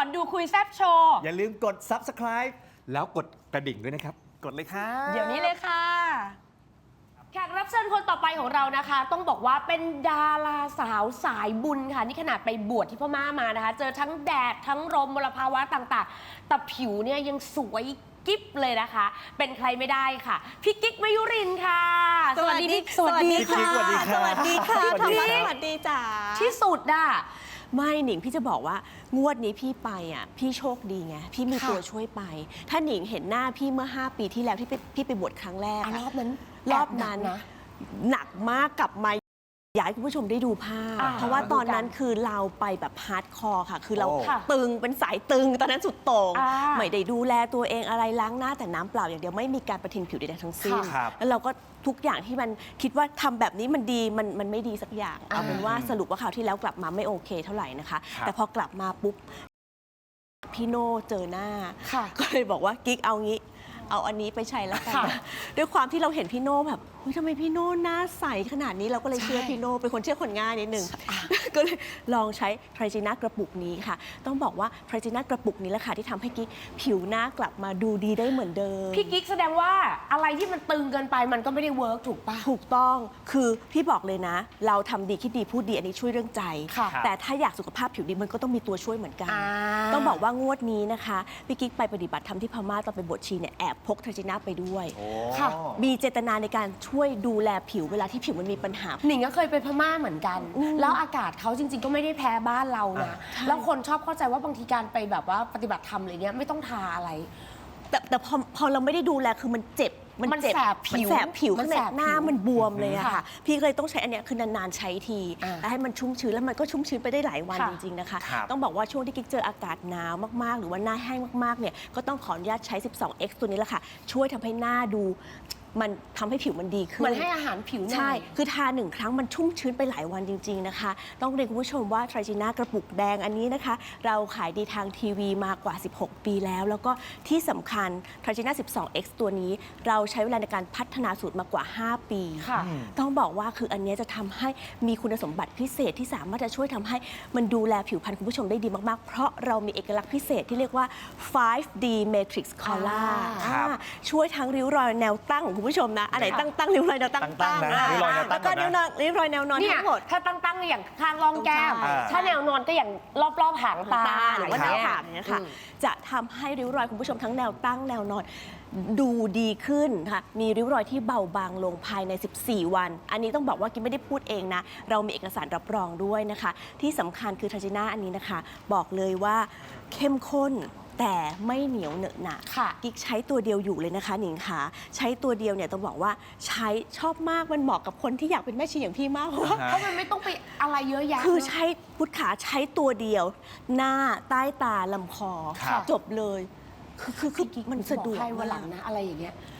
อนดูคุยแซบโชว์ อย่าลืมกด subscribe แล้วกดกระดิ่งด้วยนะครับ กดเลยครับเดี๋ยวนี้เลยค่ะ แขกรับเชิญคนต่อไปของเรานะคะ ต้องบอกว่าเป็นดาราสาวสายบุญค่ะ นี่ขนาดไปบวชที่พม่ามานะคะ เจอทั้งแดดทั้งลมมลภาวะต่างๆ แต่ผิวเนี่ยยังสวยกิ๊บเลยนะคะ เป็นใครไม่ได้ค่ะ พี่กิ๊กมายุรินทร์ค่ะ สวัสดีพี่สวัสดี พี่ค่ะกิ๊กสวัสดีครับสวัสดีค่ะ สวัสดีธรรมะสวัสดีจ๋าที่สุดอะ ไม่หนิงพี่จะบอกว่างวดนี้พี่ไปอะพี่โชคดีไงพี่มีค่ะ ตัวช่วยไป ถ้าหนิงเห็นหน้าพี่เมื่อ 5 ปีที่แล้วที่ไปพี่ไปบวชครั้งแรกอะอะรอบนั้นรอบนั้นแหกนะ หนักมากกลับมา อยากให้คุณผู้ชมได้ดูภาพ อ่าเพราะว่าตอนนั้นดูกันคือเราไปแบบฮาร์ดคอร์ค่ะ คือเราโอ้ ค่ะตึงเป็นสายตึง ตอนนั้นสุดโต่งอ่าไม่ได้ดูแลตัวเองอะไรล้างหน้าแต่น้ำเปล่าอย่างเดียวไม่มีการประทินผิวใดๆทั้งสิ้นครับแล้วเราก็ทุกอย่างที่มันคิดว่าทำแบบนี้มันดีมันมันไม่ดีสักอย่างอ่าเอาเป็นว่าสรุปว่าคราวที่แล้วกลับมาไม่โอเคเท่าไหร่นะคะ ครับ แต่พอกลับมาปุ๊บพี่โน่เจอหน้า ค่ะก็เลยบอกว่ากิ๊กเอางี้ เอาอันนี้ไปใช้แล้วกันค่ะนะด้วยความที่เราเห็นพี่โน่แบบเฮ้ยทำไมพี่โน่หน้าใสขนาดนี้เราก็เลยเชื่อใช่พี่โน่เป็นคนเชื่อคนง่ายนิดนึง ก็เลยลองใช้ไทรจีน่ากระปุกนี้ค่ะ ต้องบอกว่าไทรจีน่ากระปุกนี้แหละค่ะที่ทำให้กิ๊กผิวหน้ากลับมาดูดีได้เหมือนเดิม พี่กิ๊กแสดงว่าอะไรที่มันตึงเกินไปมันก็ไม่ได้เวิร์กถูกปะ ถูกต้อง คือพี่บอกเลยนะ เราทำดีคิดดีพูดดีอันนี้ช่วยเรื่องใจ ค่ะแต่ถ้าอยากสุขภาพผิวดีมันก็ต้องมีตัวช่วยเหมือนกัน อ่า ต้องบอกว่างวดนี้นะคะพี่กิ๊กไปปฏิบัติธรรมที่พม่าตอนไปบวชชีเนี่ยแอบพกเทรจิน่าไปด้วย โอ้ ค่ะ มีเจตนาในการช่วยดูแลผิวเวลาที่ผิวมันมีปัญหา หนิงก็เคยไปพม่าเหมือนกันอืมแล้วอากาศเขาจริง ๆ ก็ไม่ได้แพ้บ้านเรานะใช่แล้วคนชอบเข้าใจว่าบางทีการไปแบบว่าปฏิบัติธรรมอะไรเนี้ยไม่ต้องทาอะไร แต่แต่พอพอเราไม่ได้ดูแลคือมันเจ็บมันเจ็บแสบผิวมันแสบผิวมันข้างในแสบหน้าผิวมันบวมเลยอะค่ะค่ะพี่ก็เลยต้องใช้อันเนี้ยคือนานๆใช้ทีอ่าแล้วให้มันชุ่มชื้นแล้วมันก็ชุ่มชื้นไปได้หลายวันค่ะจริงๆนะคะครับต้องบอกว่าช่วงที่กิ๊กเจออากาศหนาวมากๆ หรือว่าหน้าแห้งมากๆเนี่ยก็ต้องขออนุญาตใช้ 12x ตัวนี้แหละค่ะ ช่วยทำให้หน้าดู มันทำให้ผิวมันดีขึ้นเหมือนให้อาหารผิวหน่อย ใช่ คือทาหนึ่งครั้งมันชุ่มชื้นไปหลายวันจริง ๆ นะคะ ต้องเรียนคุณผู้ชมว่าทร i จีน่ากระปุกแดงอันนี้นะคะ เราขายดีทางทีวีมากว่า 16 ปีแล้ว แล้วก็ที่สำคัญทร i จีน่า 12x ตัวนี้ เราใช้เวลาในการพัฒนาสูตรมากว่า 5 ปีค่ะ ต้องบอกว่าคืออันเนี้ยจะทำให้มีคุณสมบัติพิเศษที่สามารถจะช่วยทำให้มันดูแลผิวพรรณคุณผู้ชมได้ดีมากๆ เพราะเรามีเอกลักษณ์พิเศษที่เรียกว่า 5D Matrix Color อ่าครับอ่าช่วยทั้งริ้วรอยแนวตั้งของคุณผู้ชมนะ อันไหนตั้งตั้งริ้วรอยแนวตั้งตั้งๆนะอ่าริ้วรอยแนวตั้งแล้วก็ก่อนนะริ้วนอนริ้วรอยแนวนอนเนี่ยทั้งหมดถ้าตั้งๆอย่างข้างร่องแก้มใช่ถ้าแนวนอนก็อย่างรอบๆหางตาตาหรือว่าหย่น้างเงี้ยผากเนี่ยค่ะอืมจะทำให้ริ้วรอยคุณผู้ชมทั้งแนวตั้งแนวนอนดูดีขึ้นค่ะ มีริ้วรอยที่เบาบางลงภายใน 14 วัน อันนี้ต้องบอกว่ากินไม่ได้พูดเองนะ เรามีเอกสารรับรองด้วยนะคะ ที่สำคัญคือทาจิน่าอันนี้นะคะ บอกเลยว่าเข้มข้นแต่ไม่เหนียวเหนอะหนะค่ะ กิ๊กใช้ตัวเดียวอยู่เลยนะคะหนิงค่ะใช้ตัวเดียวเนี่ยต้องบอกว่าใช้ชอบมากมันเหมาะกับคนที่อยากเป็นแม่ชีอย่างพี่มากเพราะว่า เพราะมันไม่ต้องไปอะไรเยอะแยะคือเนอะ ใช้พุทธขาใช้ตัวเดียว หน้าใต้ตาลำคอ ครับ จบเลย คือคือคือมันสะดวกบอกให้วันหลังมากนะ อะไรอย่างเงี้ยเอา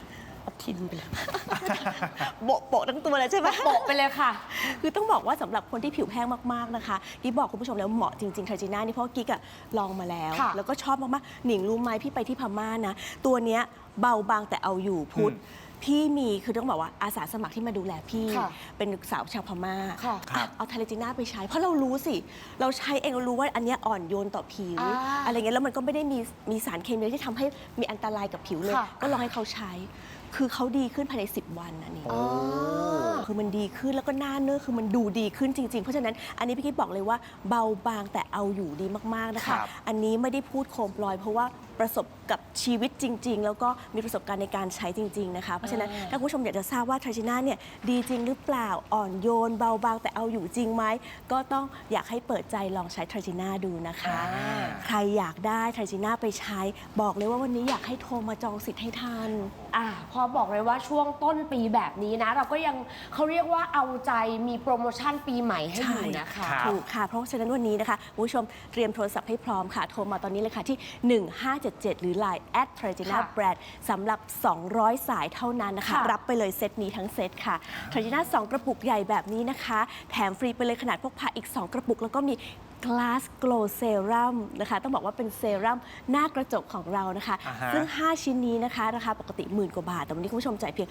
ทินไปเลย โบะโปะทั้งตัวเลยใช่ไหม โปะไปเลยค่ะ คือต้องบอกว่าสำหรับคนที่ผิวแห้งมาก ๆ นะคะกิ๊กบอกคุณผู้ชมแล้วเหมาะจริงๆไทจีน่านี่เพราะว่ากิ๊กอะลองมาแล้ว ค่ะแล้วก็ชอบมากๆ หนิงรู้ไหมพี่ไปที่พม่านะ ตัวเนี้ยเบาบางแต่เอาอยู่พุทธอืมพี่มีคือต้องบอกว่าอาสาสมัครที่มาดูแลพี่ ค่ะเป็นสาวชาวพม่าค่ะ ครับ เอาทาเลจิน่าไปใช้ เพราะเรารู้สิ เราใช้เองเรารู้ว่าอันเนี้ยอ่อนโยนต่อผิว อ่าอะไรเงี้ยแล้วมันก็ไม่ได้มีมีสารเคมีที่ทำให้มีอันตรายกับผิวเลย ค่ะ ก็ลองให้เขาใช้ คือเขาดีขึ้นภายใน 10 วันอันนี้อ๋อคือมันดีขึ้นแล้วก็หน้าเนื้อคือมันดูดีขึ้นจริง ๆ เพราะฉะนั้นอันนี้พี่กิ๊บบอกเลยว่าเบาบางแต่เอาอยู่ดีมากๆนะครัคะบอันนี้ไม่ได้พูดโคมลอยเพราะว่า ประสบกับชีวิตจริง ๆ แล้วก็มีประสบการณ์ในการใช้จริง ๆ นะคะ เพราะฉะนั้นอ่าถ้าคุณผู้ชมอยากจะทราบว่าทร i จิน่าเนี่ยดีจริงหรือเปล่าอ่อนโยนเบาบางแต่เอาอยู่จริงไหมก็ต้องอยากให้เปิดใจลองใช้ทร i จิน่าดูนะคะอ่าใครอยากได้ทร i จิน่าไปใช้ บอกเลยว่าวันนี้อยากให้โทรมาจองสิทธิ์ให้ทัน อะพอบอกเลยว่าช่วงต้นปีแบบนี้นะ เราก็ยังเขาเรียกว่าเอาใจมีโปรโมชั่นปีใหม่ให้อยู่นะคะครับถูกค่ะ เพราะฉะนั้นวันนี้นะคะคุณผู้ชมเตรียมโทรศัพท์ให้พร้อมค่ะ โทรมาตอนนี้เลยค่ะที่1577 หรือ Line at t r a g i n a ค่ะ Brand สำหรับ 200 สายเท่านั้นนะคะค่ะรับไปเลยเซตนี้ทั้งเซตค่ะ t r a g i n a 2กระปุกใหญ่แบบนี้นะคะ แถมฟรีไปเลยขนาดพกพาอีก 2 กระปุกแล้วก็มี Glass Glow Serum นะคะ ต้องบอกว่าเป็นเซรั่มหน้ากระจกของเรานะคะ อ่าฮะ ซึ่ง 5 ชิ้นนี้นะคะราคาปกติหมื่นกว่าบาท แต่วันนี้คุณผู้ชมจ่ายเพียง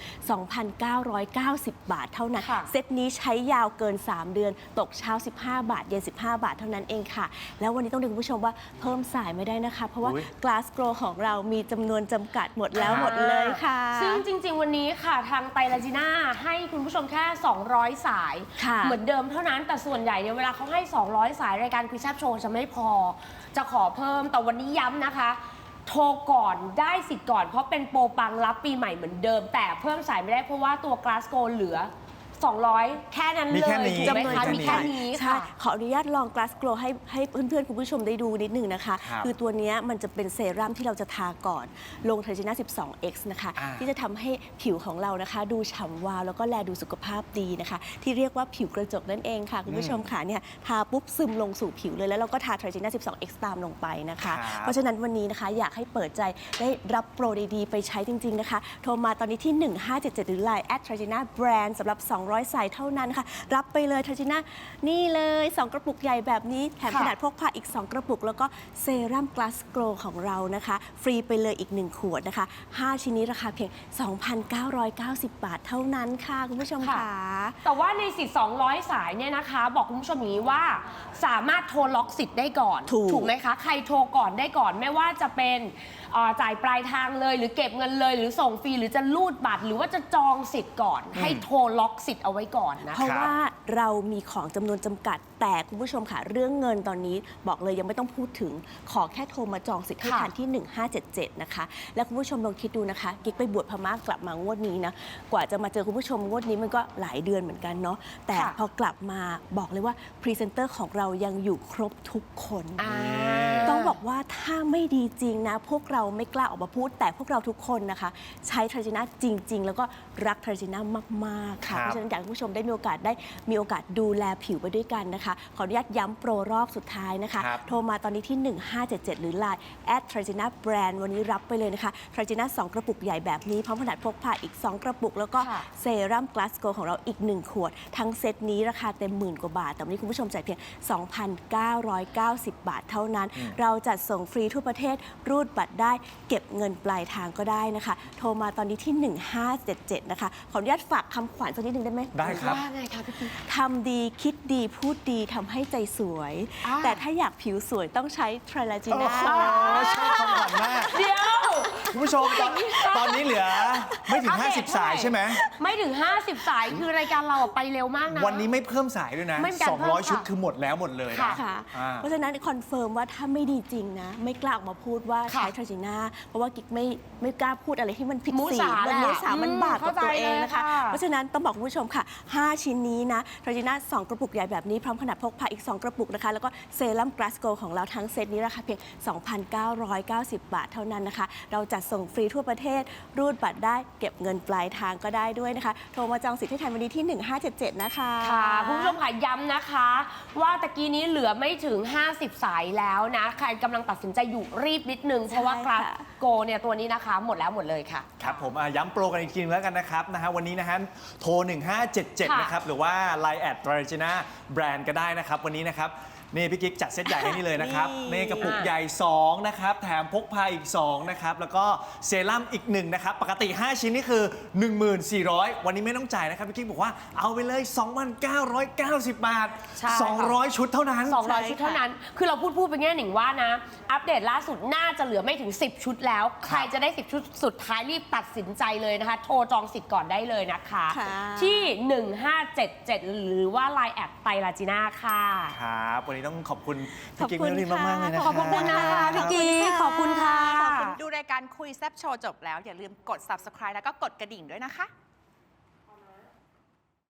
2,990 บาทเท่านั้น ค่ะ เซตนี้ใช้ยาวเกิน 3 เดือน ตกเช้า 15 บาท เย็น 15 บาทเท่านั้นเองค่ะ แล้ววันนี้ต้องเรียนคุณผู้ชมว่าเพิ่มสายไม่ได้นะคะ เพราะว่า อุ๊ย Glass Glow ของเรามีจำนวนจำกัดหมดแล้วหมดเลยค่ะ ซึ่งจริง ๆ วันนี้ค่ะทางไตรลาจิน่าให้คุณผู้ชมแค่ 200 สาย ค่ะเหมือนเดิมเท่านั้นแต่ส่วนใหญ่เนี่ยเวลาเขาให้ 200 สายรายการคุยแซบโชว์จะไม่พอ จะขอเพิ่มแต่วันนี้ย้ำนะคะ โทรก่อนได้สิทธิ์ก่อน เพราะเป็นโปรปังรับปีใหม่เหมือนเดิม แต่เพิ่มสายไม่ได้เพราะว่าตัวกลาสโกเหลือ 200 แค่นั้นมีเลแค่ยนี้ถูกไหมคะจำนวนมีแค่นี้ใช่ค่ะ ขออนุญาตลอง Glass Glow ให้ให้เพื่อนๆ คุณผู้ชมได้ดูนิดหนึ่งนะคะ ครับคือตัวเนี้ยมันจะเป็นเซรั่มที่เราจะทาก่อนลงเทรจิน่า 12x นะคะ อ่า ที่จะทำให้ผิวของเรานะคะ ดูฉ่ำวาวแล้วก็แลดูสุขภาพดีนะคะ ที่เรียกว่าผิวกระจกนั่นเองค่ะ คุณผู้ชมค่ะเนี่ยทาปุ๊บซึมลงสู่ผิวเลยแล้วเราก็ทาเทรจิน่า 12x ตามลงไปนะคะ ครับ เพราะฉะนั้นวันนี้นะคะอยากให้เปิดใจได้รับโปรดีๆ ไปใช้จริง ๆ นะคะ โทรมาตอนนี้ที่ 1577 หรือ Line แอดทร g จิน่าแบรนด์สำหรับ200 สายเท่านั้นค่ะ รับไปเลยทร g จิน่านี่เลย 2 กระปุกใหญ่แบบนี้ แถมค่ะกระดาษพกพาอีก 2 กระปุก แล้วก็เซรั่มกลาสโกลของเรานะคะ ฟรีไปเลยอีก 1 ขวดนะคะ 5 ชิ้นนี้ราคาเพียง 2,990 บาทเท่านั้นค่ะ คุณผู้ชมค่ะค่ะแต่ว่าในสิทธิ์200 สายเนี่ยนะคะ บอกคุณผู้ชมอย่างนี้ว่าสามารถโทรล็อกสิทธิ์ได้ก่อนถูกไหมคะ ใครโทรก่อนได้ก่อนไม่ว่าจะเป็น เอ่อจ่ายปลายทางเลย หรือเก็บเงินเลย หรือส่งฟรีหรือจะรูดบัตร หรือว่าจะจองสิทธิ์ก่อน ให้โทรล็อกสิทธิ์เอาไว้ก่อนนะ เพราะว่าเรามีของจำนวนจำกัด แต่คุณผู้ชมค่ะ เรื่องเงินตอนนี้บอกเลยยังไม่ต้องพูดถึง ขอแค่โทรมาจองสิทธิ์ให้ค่ะ ทันที่ 1577 นะคะ แล้วคุณผู้ชมลองคิดดูนะคะ กิ๊กไปบวชพม่ากลับมางวดนี้นะ กว่าจะมาเจอคุณผู้ชมงวดนี้มันก็หลายเดือนเหมือนกันเนาะ แต่ค่ะ พอกลับมาบอกเลยว่าพรีเซนเตอร์ของเรายังอยู่ครบทุกคน อ่า ต้องบอกว่าถ้าไม่ดีจริงนะ พวกเราไม่กล้าออกมาพูด แต่พวกเราทุกคนนะคะ ใช้ทร g จิน่าจริง ๆ แล้วก็รักทร g จิน่ามากๆครัค่ะบเพราะฉะนั้นอยากให้คุณผู้ชมได้มีโอกาสได้มีโอกาสดูแลผิวไปด้วยกันนะคะ ขออนุญาตย้ำโปรรอบสุดท้ายนะคะ ครับ โทรมาตอนนี้ที่ 1577 หรือ Line แอดทร g จิน่าแบรนด์วันนี้รับไปเลยนะคะทร g จิน่า2กระปุกใหญ่แบบนี้พร้อมขนาดพกพาอีก 2 กระปุก แล้วก็ค่ะ เซรั่มกลาสโกของเราอีก 1 ขวด ทั้งเซตนี้ราคาเต็มหมื่นกว่าบาท แต่วันนี้คุณผู้ชมจ่ายเพียง 2,990 บาทเท่านั้น เราจัดส่งฟรีทั่วประเทศรูดบัตรได้เก็บเงินปลายทางก็ได้นะคะ โทรมาตอนนี้ที่ 1577 นะคะ ขออนุญาตฝากคำขวัญสักนิดนึงได้ไหไหม ได้ครับ ว่าไงคะพี่ปิ๊ก ทำดีคิดดีพูดดีทำให้ใจสวย อ่า แต่ถ้าอยากผิวสวยต้องใช้ทรลาจีโอ้น่า โหชอบคำขวัญมาก เดี๋ยว คุณผู้ชมตอนตอนนี้เหลือไม่ถึง อัปเดต50 สายใช่ไหม ไม่ถึง 50 สายคือรายการเราอะไปเร็วมากนะ วันนี้ไม่เพิ่มสายด้วยนะ ไม่มีการเพิ่ม200ชุดค่ะคือหมดแล้วหมดเลยค่ะนะ ค่ะ อ่า เพราะฉะนั้นคอนเฟิร์มว่าถ้าไม่ดีจริงนะ ไม่กล้าออกมาพูดว่าค่ะใช้ทรจิน่าเพราะว่ากิ๊กไม่ไม่กล้าพูดอะไรที่มันผิดมุศีสาลมันแหละมุสามันอืมบาปกับตัวเองนะคะเข้าใจเลยค่ะเพราะฉะนั้นต้องบอกคุณผู้ชมค่ะ 5 ชิ้นนี้นะทรจิน่า2 กระปุกใหญ่แบบนี้ พร้อมขนาดพกพาอีก 2 กระปุกนะคะ แล้วก็เซรั่มกราสโกของเราทั้งเซตนี้ราคาเพียง 2,990 บาทเท่านั้นนะคะ เราจัดส่งฟรีทั่วประเทศ รูดบัตรได้เก็บเงินปลายทางก็ได้ด้วยนะคะ โทรมาจองสิทธิ์ให้ทันวันนี้ที่ 1577 นะคะค่ะคุณผู้ชมค่ะย้ำนะคะ ว่าตะกี้นี้เหลือไม่ถึง 50 สายแล้วนะ ใครกำลังตัดสินใจอยู่รีบนิดนึง เพราะว่าใช่กราฟค่ะโกเนี่ยตัวนี้นะคะ หมดแล้วหมดเลยค่ะ ครับผมอะย้ำโปรกันอีกทีนึงแล้วกันนะครับนะฮะวันนี้นะฮะโทร 1577ค่ะนะครับ หรือว่า Line แอด t r a g i n a แบรนด์ก็ได้นะครับ วันนี้นะครับ นี่พี่กิ๊กจัดเซตใหญ่ให้นี่เลยนะครับนี่ นี่กระปุกใหญ่ 2 นะครับ แถมพกพาอีก 2 นะครับ แล้วก็เซรั่มอีก 1 นะครับ ปกติ 5 ชิ้นนี่คือ 1400 วันนี้ไม่ต้องจ่ายนะครับ พี่กิ๊กบอกว่าเอาไปเลย 2,990 บาท ใช่ค่ะ 200 ชุดเท่านั้น 200 ชุดเท่านั้น คือเราพูดพูดไปแง่หนิงว่านะ อัปเดตล่าสุดน่าจะเหลือไม่ถึง 10 ชุดแล้ว ใครจะได้ 10 ชุดสุดท้ายรีบตัดสินใจเลยนะคะ โทรจองสิทธิ์ก่อนได้เลยนะคะ ค่ะ ที่ 1577 หรือว่า Line แอดไตลาจีน่าค่ะ ครับ วันนี้ต้องขอบคุณขอบพี่กิ๊กคุมิณวรินมากๆเลยนะค่ะคขรัอบคุณนะคะขพี่อบคุณกิ๊กค่ะ ขอบคุณค่ะดูรายการคุยแซบโชว์จบแล้ว อย่าลืมกด subscribe แล้วก็กดกระดิ่งด้วยนะคะ